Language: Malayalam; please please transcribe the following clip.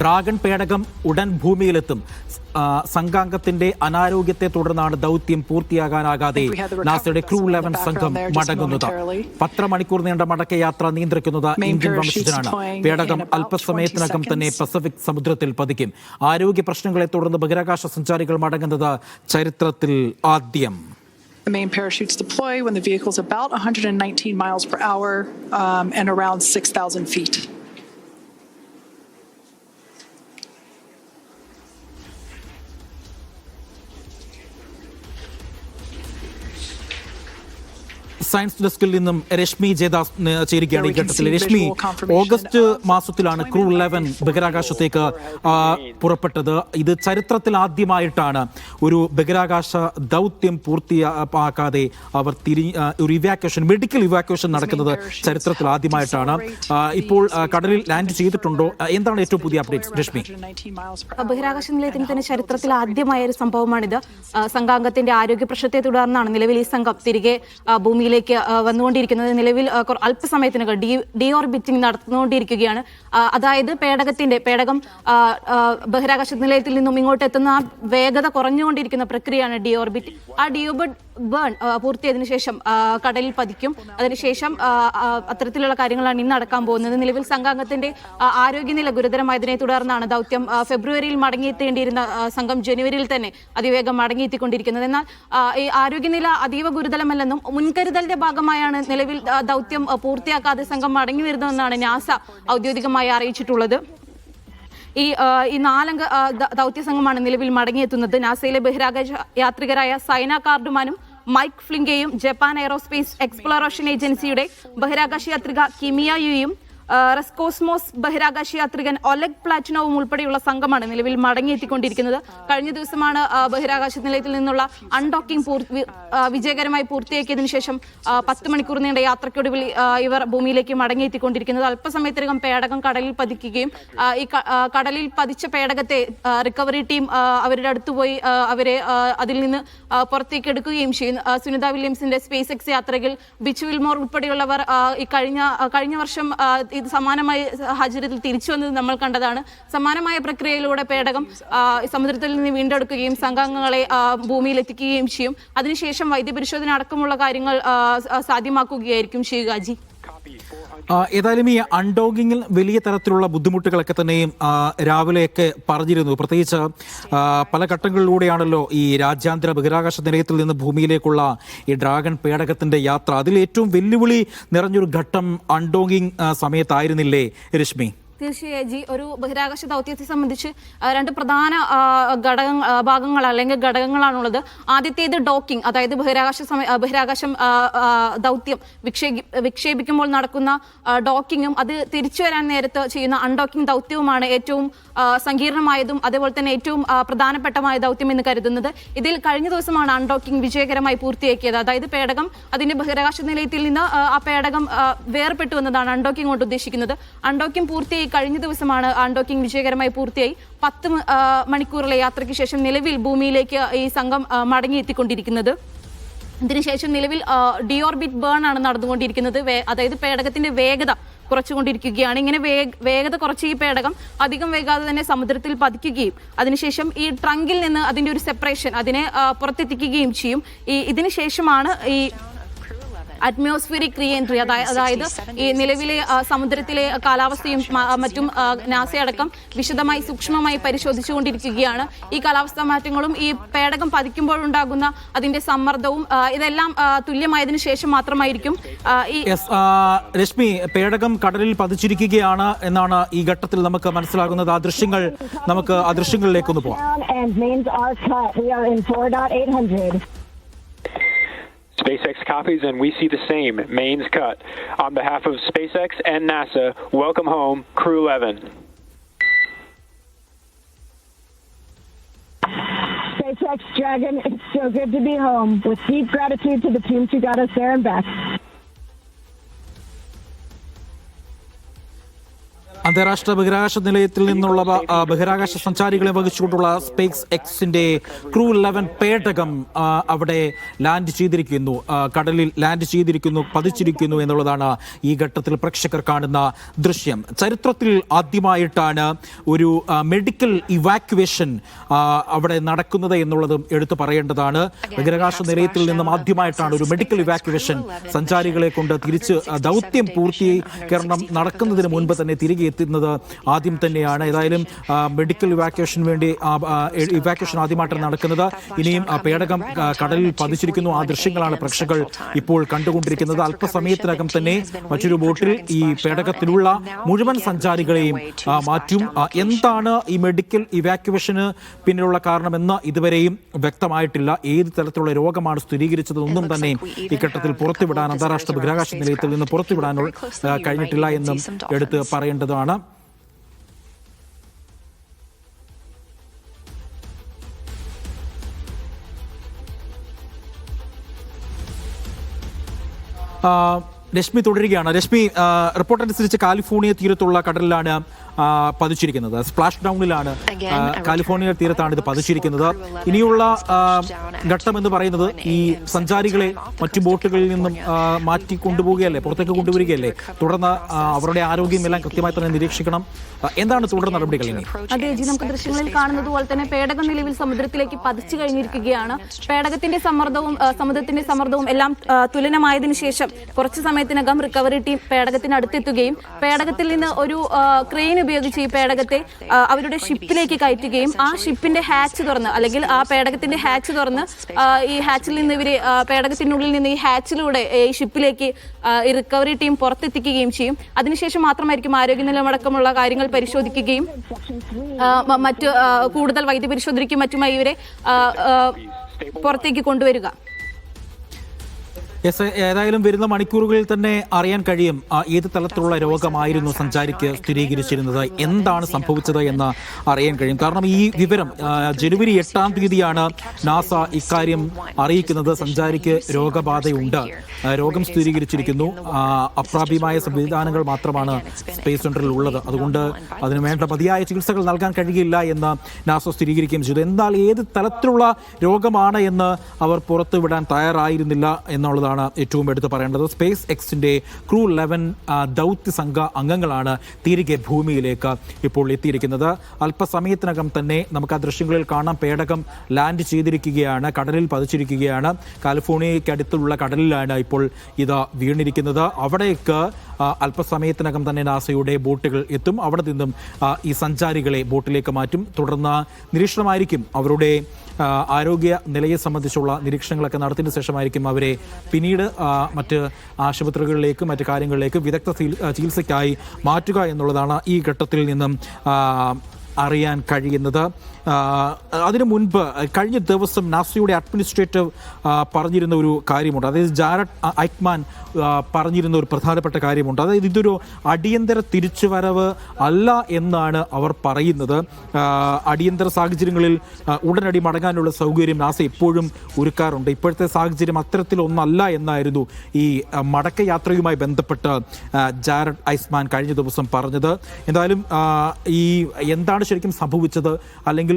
ഡ്രാഗൺ പേടകം ഉടൻ ഭൂമിയിലെത്തും. സംഘാംഗത്തിന്റെ അനാരോഗ്യത്തെ തുടർന്നാണ് ദൗത്യം പൂർത്തിയാകാനാകാതെ നാസയുടെ ക്രൂ ലെവൻ സംഘം മടങ്ങുന്നത്. പത്ര മണിക്കൂർ നീണ്ട മടക്കയാത്ര നിയന്ത്രിക്കുന്നത് ഇന്ത്യൻ വംശജനാണ്. പേടകം അല്പസമയത്തിനകം തന്നെ പസഫിക് സമുദ്രത്തിൽ പതിക്കും. ആരോഗ്യ പ്രശ്നങ്ങളെ തുടർന്ന് ബഹിരാകാശ സഞ്ചാരികൾ മടങ്ങുന്നത് ചരിത്രത്തിൽ ആദ്യം. The main parachutes deploy when the vehicle is about 119 miles per hour um, and around 6,000 feet. Science ഡെസ്കിൽ നിന്നും രശ്മി ജയദാസ് ന് ചേരുകയാണ് ഈ ഘട്ടത്തിൽ. രശ്മി ഓഗസ്റ്റ് മാസത്തിലാണ് ക്രൂ ലെവൻ ബഹിരാകാശത്തേക്ക് പുറപ്പെട്ടത്. ഇത് ചരിത്രത്തിൽ ആദ്യമായിട്ടാണ് ഒരു ബഹിരാകാശ ദൗത്യം പൂർത്തിയാക്കാതെ അവർ തിരി ഒരു ഇവാക്വേഷൻ മെഡിക്കൽ ഇവാക്വേഷൻ നടക്കുന്നത് ചരിത്രത്തിൽ ആദ്യമായിട്ടാണ്. ഇപ്പോൾ കടലിൽ ലാൻഡ് ചെയ്തിട്ടുണ്ടോ? എന്താണ് ഏറ്റവും പുതിയ അപ്ഡേറ്റ് രശ്മി? 119 miles ബഹിരാകാശ നിലയത്തിന് തന്നെ ചരിത്രത്തിൽ ആദ്യമായ ഒരു സംഭവമാണിത്. സംഘാംഗത്തിന്റെ ആരോഗ്യ പ്രശ്നത്തെ തുടർന്നാണ് നിലവിൽ ഈ സംഘം തിരികെ ഭൂമിയിലേക്ക് ആ, വന്നുകൊണ്ടിരിക്കുന്നത്. നിലവിൽ അല്പസമയത്തിനകം ഡി ഓർബിറ്റിംഗ് നടന്നുകൊണ്ടിരിക്കുകയാണ്. അതായത് പേടകത്തിന്റെ പേടകം ബഹിരാകാശ നിലയത്തിൽ നിന്നും ഇങ്ങോട്ട് എത്തുന്ന ആ വേഗത കുറഞ്ഞുകൊണ്ടിരിക്കുന്ന പ്രക്രിയയാണ് ഡിയോർബിറ്റ് ആ ഡിയോബിറ്റ് ബേൺ പൂർത്തിയായതിനു ശേഷം കടലിൽ പതിക്കും. അതിനുശേഷം അത്തരത്തിലുള്ള കാര്യങ്ങളാണ് ഇന്ന് നടക്കാൻ പോകുന്നത്. നിലവിൽ സംഘാംഗത്തിന്റെ ആരോഗ്യനില ഗുരുതരമായതിനെ തുടർന്നാണ് ദൗത്യം ഫെബ്രുവരിയിൽ മടങ്ങിയെത്തേണ്ടിയിരുന്ന സംഘം ജനുവരിയിൽ തന്നെ അതിവേഗം മടങ്ങിയെത്തിക്കൊണ്ടിരിക്കുന്നത്. എന്നാൽ ഈ ആരോഗ്യനില അതീവ ഗുരുതരമല്ലെന്നും മുൻകരുതലിന്റെ ഭാഗമായാണ് നിലവിൽ ദൗത്യം പൂർത്തിയാക്കാതെ സംഘം മടങ്ങി വരുന്നതെന്നാണ് നാസ ഔദ്യോഗികമായി അറിയിച്ചിട്ടുള്ളത്. ഈ ഈ നാലംഗ ദൗത്യ സംഘമാണ് നിലവിൽ മടങ്ങിയെത്തുന്നത്. നാസയിലെ ബഹിരാകാശ യാത്രികരായ സൈന കാർഡുമാനും മൈക്ക് ഫ്ലിങ്കയും ജപ്പാൻ എയറോസ്പേസ് എക്സ്പ്ലോറേഷൻ ഏജൻസിയുടെ ബഹിരാകാശ യാത്രിക കിമിയ യുയും ആ, റെസ്കോസ്മോസ് ബഹിരാകാശ യാത്രികൻ ഒലഗ് പ്ലാറ്റിനോവും ഉൾപ്പെടെയുള്ള സംഘമാണ് നിലവിൽ മടങ്ങിയെത്തിക്കൊണ്ടിരിക്കുന്നത്. കഴിഞ്ഞ ദിവസമാണ് ബഹിരാകാശ നിലയത്തിൽ നിന്നുള്ള അൺഡോക്കിംഗ് വിജയകരമായി പൂർത്തിയാക്കിയതിനു ശേഷം പത്ത് മണിക്കൂർ നീണ്ട യാത്രയ്ക്കൊടുവിൽ ഇവർ ഭൂമിയിലേക്ക് മടങ്ങിയെത്തിക്കൊണ്ടിരിക്കുന്നത്. അല്പസമയത്തിനകം പേടകം കടലിൽ പതിക്കുകയും ഈ കടലിൽ പതിച്ച പേടകത്തെ റിക്കവറി ടീം അവരുടെ അടുത്ത് പോയി അവരെ അതിൽ നിന്ന് പുറത്തേക്ക് എടുക്കുകയും ചെയ്യും ആ, സുനിത വില്യംസിന്റെ സ്പേസ് എക്സ് യാത്രയിൽ ബിച്ച് വിൽമോർ ഉൾപ്പെടെയുള്ളവർ ഈ കഴിഞ്ഞ കഴിഞ്ഞ വർഷം ഇത് സമാനമായ സാഹചര്യത്തിൽ തിരിച്ചു വന്നത് നമ്മൾ കണ്ടതാണ്. സമാനമായ പ്രക്രിയയിലൂടെ പേടകം സമുദ്രത്തിൽ നിന്ന് വീണ്ടെടുക്കുകയും ഭൂമിയിൽ എത്തിക്കുകയും ചെയ്യും. അതിനുശേഷം വൈദ്യപരിശോധന അടക്കമുള്ള കാര്യങ്ങൾ സാധ്യമാക്കുകയായിരിക്കും ചെയ്യുക ആ, ഏതായാലും ഈ അൺഡോഗിങ്ങിൽ വലിയ തരത്തിലുള്ള ബുദ്ധിമുട്ടുകളൊക്കെ തന്നെയും രാവിലെയൊക്കെ പറഞ്ഞിരുന്നു. പ്രത്യേകിച്ച് പല ഘട്ടങ്ങളിലൂടെയാണല്ലോ ഈ രാജ്യാന്തര ബഹിരാകാശ നിലയത്തിൽ നിന്ന് ഭൂമിയിലേക്കുള്ള ഈ ഡ്രാഗൺ പേടകത്തിന്റെ യാത്ര. അതിൽ ഏറ്റവും വെല്ലുവിളി നിറഞ്ഞൊരു ഘട്ടം അൺഡോഗിങ് സമയത്തായിരുന്നില്ലേ രശ്മി? തീർച്ചയായും ജി ഒരു ബഹിരാകാശ ദൗത്യത്തെ സംബന്ധിച്ച് രണ്ട് പ്രധാന ഘടക ഭാഗങ്ങൾ അല്ലെങ്കിൽ ഘടകങ്ങളാണുള്ളത്. ആദ്യത്തേത് ഡോക്കിംഗ് അതായത് ബഹിരാകാശ സമയ ബഹിരാകാശം ദൗത്യം വിക്ഷേപി വിക്ഷേപിക്കുമ്പോൾ നടക്കുന്ന ഡോക്കിങ്ങും അത് തിരിച്ചു വരാൻ നേരത്ത് ചെയ്യുന്ന അൺഡോക്കിംഗ് ദൗത്യവുമാണ് ഏറ്റവും സങ്കീർണമായതും അതേപോലെ തന്നെ ഏറ്റവും പ്രധാനപ്പെട്ടമായ ദൗത്യം എന്ന് കരുതുന്നത്. ഇതിൽ കഴിഞ്ഞ ദിവസമാണ് അൺഡോക്കിംഗ് വിജയകരമായി പൂർത്തിയാക്കിയത്. അതായത് പേടകം അതിന്റെ ബഹിരാകാശ നിലയത്തിൽ നിന്ന് ആ, പേടകം വേർപെട്ടു എന്നതാണ് അൺഡോക്കിംഗ് കൊണ്ട് ഉദ്ദേശിക്കുന്നത്. അൺഡോക്കിംഗ് പൂർത്തിയായി കഴിഞ്ഞ ദിവസമാണ് അൺഡോക്കിംഗ് വിജയകരമായി പൂർത്തിയായി. പത്ത് മണിക്കൂറിലെ യാത്രയ്ക്ക് ശേഷം നിലവിൽ ഭൂമിയിലേക്ക് ഈ സംഘം മടങ്ങിയെത്തിക്കൊണ്ടിരിക്കുന്നത്. ഇതിനുശേഷം നിലവിൽ ഡിയോർബിറ്റ് ബേൺ ആണ് നടന്നുകൊണ്ടിരിക്കുന്നത് അതായത് പേടകത്തിന്റെ വേഗത കുറച്ചുകൊണ്ടിരിക്കുകയാണ്. ഇങ്ങനെ വേഗത കുറച്ച് ഈ പേടകം അധികം വേഗാതെ തന്നെ സമുദ്രത്തിൽ പതിക്കുകയും അതിനുശേഷം ഈ ട്രങ്കിൽ നിന്ന് അതിന്റെ ഒരു സെപ്പറേഷൻ അതിനെ പുറത്തെത്തിക്കുകയും ചെയ്യും. ഈ ഇതിനുശേഷമാണ് ഈ അറ്റ്മോസ്ഫിയറിക് റീ എൻട്രി അതായത് ഈ നിലവിലെ ആ, സമുദ്രത്തിലെ കാലാവസ്ഥയും മറ്റും നാസയടക്കം നാസ അടക്കം വിശദമായി സൂക്ഷ്മമായി പരിശോധിച്ചുകൊണ്ടിരിക്കുകയാണ്. ഈ കാലാവസ്ഥാ മാറ്റങ്ങളും ഈ പേടകം പതിക്കുമ്പോഴുണ്ടാകുന്ന അതിന്റെ സമ്മർദ്ദവും ഇതെല്ലാം തുല്യമായതിനു ശേഷം മാത്രമായിരിക്കും ഈ യെസ് രശ്മി പേടകം കടലിൽ പതിച്ചിരിക്കുകയാണ് എന്നാണ് ഈ ഘട്ടത്തിൽ നമുക്ക് മനസ്സിലാകുന്നത്. ആ ദൃശ്യങ്ങൾ നമുക്ക് ആ ദൃശ്യങ്ങളിലേക്കൊന്ന് പോവാം. SpaceX copies, and we see the same. Mains cut. On behalf of SpaceX and NASA, welcome home, Crew 11. SpaceX Dragon, it's so good to be home. With deep gratitude to the teams who got us there and back. അന്താരാഷ്ട്ര ബഹിരാകാശ നിലയത്തിൽ നിന്നുള്ള ബഹിരാകാശ സഞ്ചാരികളെ വഹിച്ചുകൊണ്ടുള്ള സ്പേസ് എക്സിന്റെ ക്രൂ ലെവൻ പേടകം അവിടെ ലാൻഡ് ചെയ്തിരിക്കുന്നു. കടലിൽ ലാൻഡ് ചെയ്തിരിക്കുന്നു പതിച്ചിരിക്കുന്നു എന്നുള്ളതാണ് ഈ ഘട്ടത്തിൽ പ്രേക്ഷകർ കാണുന്ന ദൃശ്യം. ചരിത്രത്തിൽ ആദ്യമായിട്ടാണ് ഒരു മെഡിക്കൽ ഇവാക്യുവേഷൻ അവിടെ നടക്കുന്നത് എന്നുള്ളതും എടുത്തു പറയേണ്ടതാണ്. ബഹിരാകാശ നിലയത്തിൽ നിന്നും ആദ്യമായിട്ടാണ് ഒരു മെഡിക്കൽ ഇവാക്യുവേഷൻ സഞ്ചാരികളെ കൊണ്ട് തിരിച്ച് ദൗത്യം പൂർത്തീകരണം നടക്കുന്നതിന് മുൻപ് തന്നെ തിരികെ എത്തുന്നത് ആദ്യം തന്നെയാണ്. ഏതായാലും മെഡിക്കൽ വേണ്ടി ഇവാക്വേഷൻ ആ, ഇവാക്യുവേഷൻ ആദ്യമായിട്ടാണ് നടക്കുന്നത്. ഇനിയും പേടകം കടലിൽ പതിച്ചിരിക്കുന്നു. ആ ദൃശ്യങ്ങളാണ് പ്രേക്ഷകർ ഇപ്പോൾ കണ്ടുകൊണ്ടിരിക്കുന്നത്. അല്പസമയത്തിനകം തന്നെ മറ്റൊരു ബോട്ടിൽ ഈ പേടകത്തിലുള്ള മുഴുവൻ സഞ്ചാരികളെയും മാറ്റും. എന്താണ് ഈ മെഡിക്കൽ ഇവാക്യുവേഷന് പിന്നിലുള്ള കാരണമെന്ന് ഇതുവരെയും വ്യക്തമായിട്ടില്ല. ഏത് തരത്തിലുള്ള രോഗമാണ് സ്ഥിരീകരിച്ചതെന്നും തന്നെ ഈ ഘട്ടത്തിൽ പുറത്തുവിടാൻ അന്താരാഷ്ട്ര ബഹിരാകാശ നിലയത്തിൽ നിന്ന് പുറത്തുവിടാനോ കഴിഞ്ഞിട്ടില്ല എന്നും എടുത്ത് പറയേണ്ടതാണ്. രശ്മി തുടരുകയാണ്. രശ്മി റിപ്പോർട്ടനുസരിച്ച് കാലിഫോർണിയ തീരത്തുള്ള കടലിലാണ് പതിച്ചിരിക്കുന്നത്. സ്പ്ലാഷ് ഡൗണിലാണ് കാലിഫോർണിയ തീരത്താണ് ഇത് പതിച്ചിരിക്കുന്നത്. ഇനിയുള്ള ഘട്ടം എന്ന് പറയുന്നത് ഈ സഞ്ചാരികളെ മറ്റു ബോട്ടുകളിൽ നിന്നും മാറ്റി കൊണ്ടുപോവുകയല്ലേ? പുറത്തേക്ക് കൊണ്ടുവരികയല്ലേ? തുടർന്ന് അവരുടെ ആരോഗ്യം എല്ലാം കൃത്യമായി തന്നെ നിരീക്ഷിക്കണം. എന്താണ് തുടർ നടപടികൾ ഇനി? അതെ ജി നമുക്ക് ദൃശ്യങ്ങളിൽ കാണുന്നത് പോലെ തന്നെ പേടകം നിലവിൽ സമുദ്രത്തിലേക്ക് പതിച്ചു കഴിഞ്ഞിരിക്കുകയാണ് പേടകത്തിന്റെ സമ്മർദ്ദവും സമുദ്രത്തിന്റെ സമ്മർദ്ദവും എല്ലാം തുലനമായതിനു ശേഷം കുറച്ചു സമയത്തിനകം റിക്കവറി ടീം പേടകത്തിന് അടുത്തെത്തുകയും പേടകത്തിൽ നിന്ന് ഒരു ക്രെയിൻ ഉപയോഗിച്ച് ഈ പേടകത്തെ അവരുടെ ഷിപ്പിലേക്ക് കയറ്റുകയും ആ ഷിപ്പിന്റെ ഹാച്ച് തുറന്ന് അല്ലെങ്കിൽ ആ പേടകത്തിന്റെ ഹാച്ച് തുറന്ന് ഈ ഹാച്ചിൽ നിന്ന് ഇവർ പേടകത്തിനുള്ളിൽ നിന്ന് ഈ ഹാച്ചിലൂടെ ഈ ഷിപ്പിലേക്ക് റിക്കവറി ടീം പുറത്തെത്തിക്കുകയും ചെയ്യും. അതിനുശേഷം മാത്രമായിരിക്കും ആരോഗ്യനിലമടക്കമുള്ള കാര്യങ്ങൾ പരിശോധിക്കുകയും മറ്റു കൂടുതൽ വൈദ്യപരിശോധനയ്ക്കും മറ്റുമായി ഇവരെ പുറത്തേക്ക് കൊണ്ടുവരിക. യെസ് ഏതായാലും വരുന്ന മണിക്കൂറുകളിൽ തന്നെ അറിയാൻ കഴിയും ഏത് തലത്തിലുള്ള രോഗമായിരുന്നു സഞ്ചാരിക്ക് സ്ഥിരീകരിച്ചിരുന്നത് എന്താണ് സംഭവിച്ചത് എന്ന് അറിയാൻ കഴിയും. കാരണം ഈ വിവരം ജനുവരി എട്ടാം തീയതിയാണ് നാസ ഇക്കാര്യം അറിയിക്കുന്നത്. സഞ്ചാരിക്ക് രോഗബാധയുണ്ട്. രോഗം സ്ഥിരീകരിച്ചിരിക്കുന്നു. അപ്രാപ്യമായ സംവിധാനങ്ങൾ മാത്രമാണ് സ്പേസ് സെന്ററിൽ ഉള്ളത് അതുകൊണ്ട് അതിന് വേണ്ട മതിയായ ചികിത്സകൾ നൽകാൻ കഴിയില്ല എന്ന് നാസ സ്ഥിരീകരിക്കുകയും ചെയ്തു. എന്നാൽ ഏത് തലത്തിലുള്ള രോഗമാണ് എന്ന് അവർ പുറത്തുവിടാൻ തയ്യാറായിരുന്നില്ല എന്നുള്ളതാണ് ഏറ്റവും എടുത്ത് പറയേണ്ടത്. സ്പേസ് എക്സിന്റെ ക്രൂ ലെവൻ ദൗത്യ സംഘ അംഗങ്ങളാണ് തിരികെ ഭൂമിയിലേക്ക് ഇപ്പോൾ എത്തിയിരിക്കുന്നത്. അല്പസമയത്തിനകം തന്നെ നമുക്ക് ആ ദൃശ്യങ്ങളിൽ കാണാം. പേടകം ലാൻഡ് ചെയ്തിരിക്കുകയാണ് കടലിൽ പതിച്ചിരിക്കുകയാണ്. കാലിഫോർണിയയ്ക്ക് അടുത്തുള്ള കടലിലാണ് ഇപ്പോൾ ഇത് വീണിരിക്കുന്നത്. അവിടേക്ക് അല്പസമയത്തിനകം തന്നെ നാസയുടെ ബോട്ടുകൾ എത്തും. അവിടെ നിന്നും ഈ സഞ്ചാരികളെ ബോട്ടിലേക്ക് മാറ്റും. തുടർന്ന് നിരീക്ഷണമായിരിക്കും അവരുടെ ആരോഗ്യ നിലയെ സംബന്ധിച്ചുള്ള നിരീക്ഷണങ്ങളൊക്കെ നടത്തിയതിനു ശേഷമായിരിക്കും അവരെ പിന്നീട് മറ്റ് ആശുപത്രികളിലേക്ക് മറ്റ് കാര്യങ്ങളിലേക്ക് വിദഗ്ധ ചികിത്സയ്ക്കായി മാറ്റുക എന്നുള്ളതാണ് ഈ ഘട്ടത്തിൽ നിന്നും അറിയാൻ കഴിയുന്നത്. അതിനു മുൻപ് കഴിഞ്ഞ ദിവസം നാസയുടെ അഡ്മിനിസ്ട്രേറ്റീവ് പറഞ്ഞിരുന്ന ഒരു കാര്യമുണ്ട്. അതായത് ജാരഡ് ഐക്മാൻ പറഞ്ഞിരുന്ന ഒരു പ്രധാനപ്പെട്ട കാര്യമുണ്ട്. അതായത് ഇതൊരു അടിയന്തര തിരിച്ചുവരവ് അല്ല എന്നാണ് അവർ പറയുന്നത്. അടിയന്തര സാഹചര്യങ്ങളിൽ ഉടനടി മടങ്ങാനുള്ള സൗകര്യം നാസ എപ്പോഴും ഒരുക്കാറുണ്ട്. ഇപ്പോഴത്തെ സാഹചര്യം അത്തരത്തിലൊന്നല്ല എന്നായിരുന്നു ഈ മടക്കയാത്രയുമായി ബന്ധപ്പെട്ട് ജാരഡ് ഐസ്മാൻ കഴിഞ്ഞ ദിവസം പറഞ്ഞത്. എന്തായാലും ഈ ഈ എന്താണ് ശരിക്കും സംഭവിച്ചത്? അല്ലെങ്കിൽ